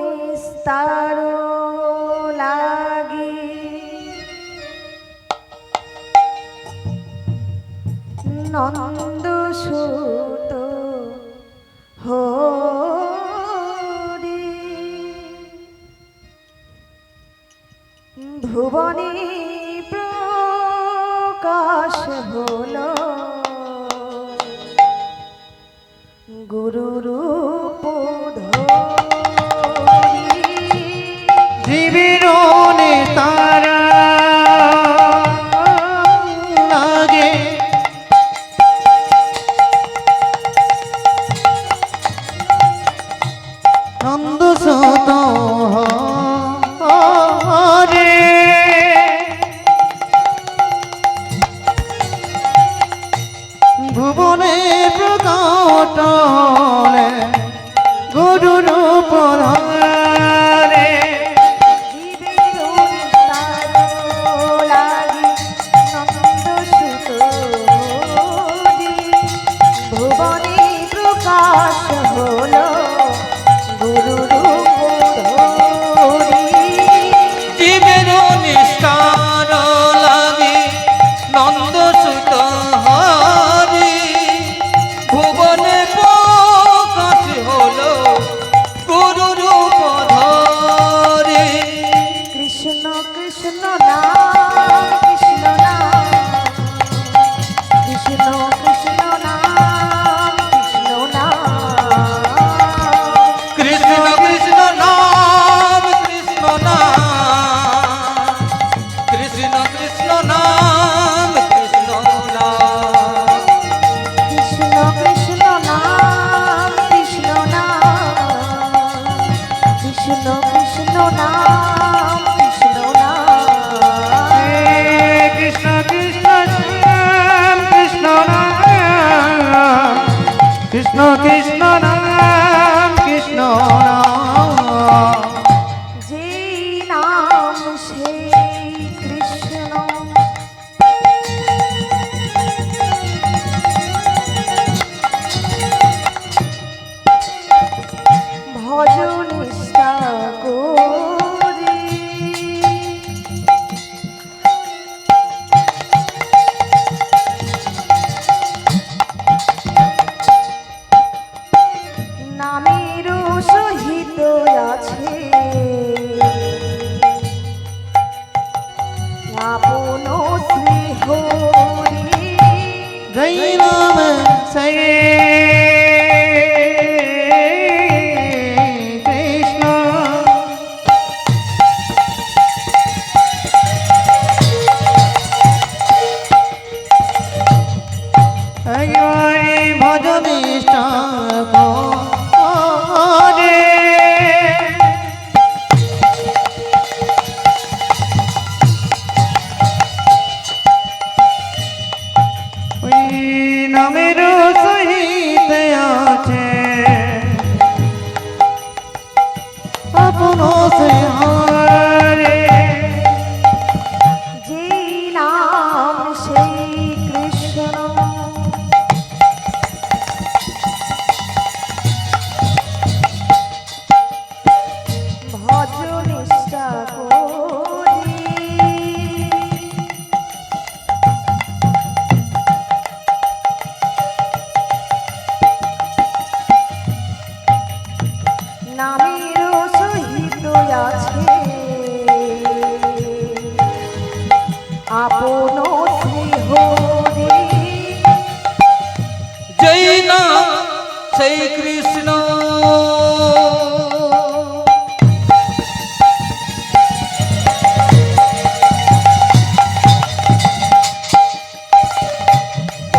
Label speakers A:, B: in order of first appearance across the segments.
A: নিস্তার লাগি। নন্দ সুত হরি। ভুবনী প্রকাশ
B: হরি কষ্ট
A: কৃষ্ণ কৃষ্ণ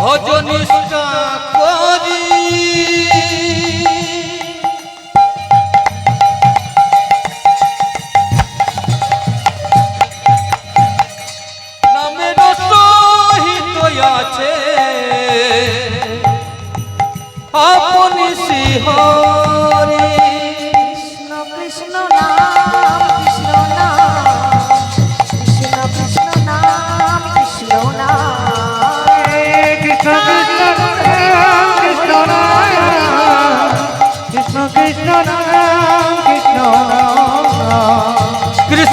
B: ভজনিষ্ঠ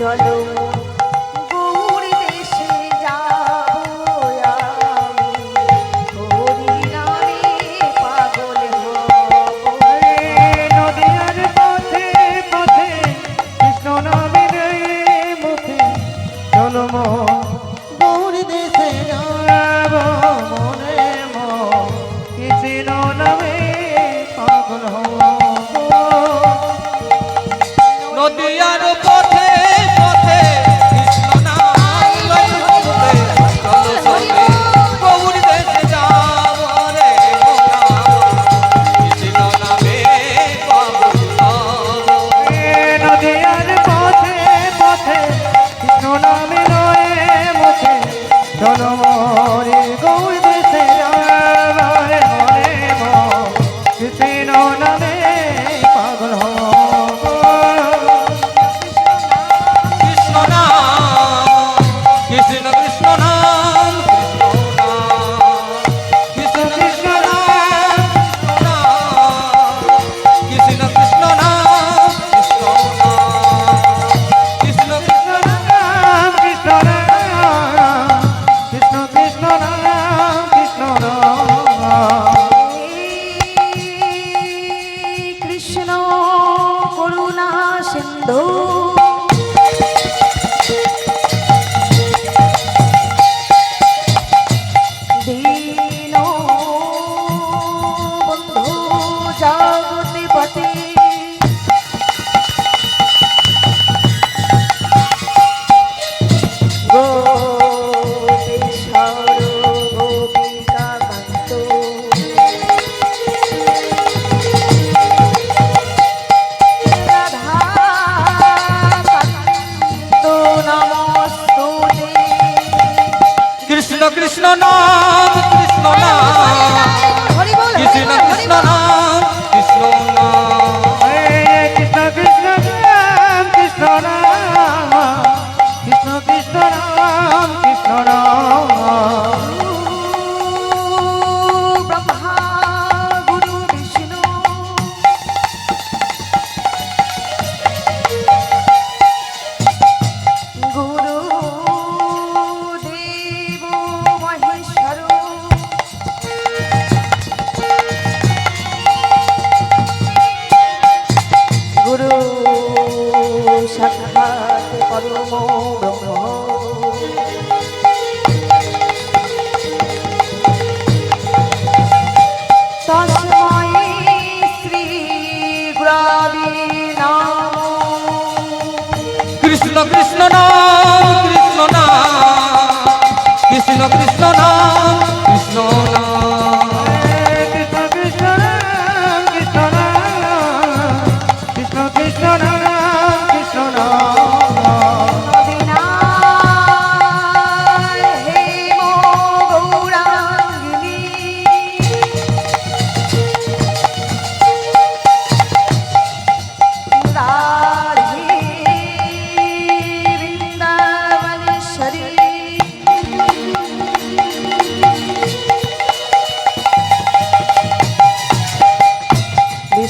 A: চলো।
B: কৃষ্ণ রাম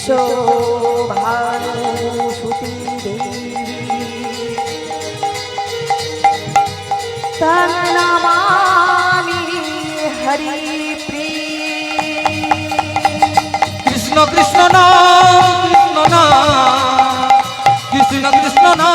B: এসো ভানুসুতি তন্নমানি
A: হরি
B: কৃষ্ণ কৃষ্ণ না কৃষ্ণ
C: না কৃষ্ণ কৃষ্ণ না